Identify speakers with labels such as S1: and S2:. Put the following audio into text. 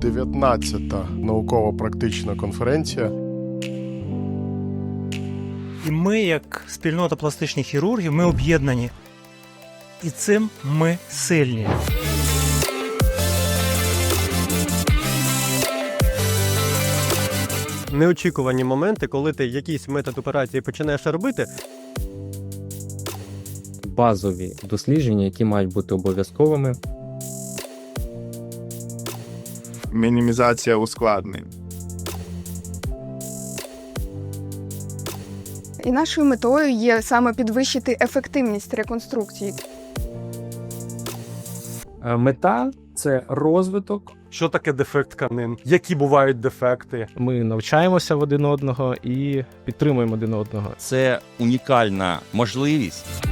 S1: 19-та науково-практична конференція.
S2: І ми, як спільнота пластичних хірургів, ми об'єднані. І цим ми сильні.
S3: неочікувані моменти, коли ти якийсь метод операції починаєш робити,
S4: базові дослідження, які мають бути обов'язковими.
S5: Мінімізація ускладнень.
S6: І нашою метою є саме підвищити ефективність реконструкції.
S7: Е, Мета це розвиток. Що таке дефект тканин? Які бувають дефекти?
S8: Ми навчаємося в один одного і підтримуємо один одного.
S9: Це унікальна можливість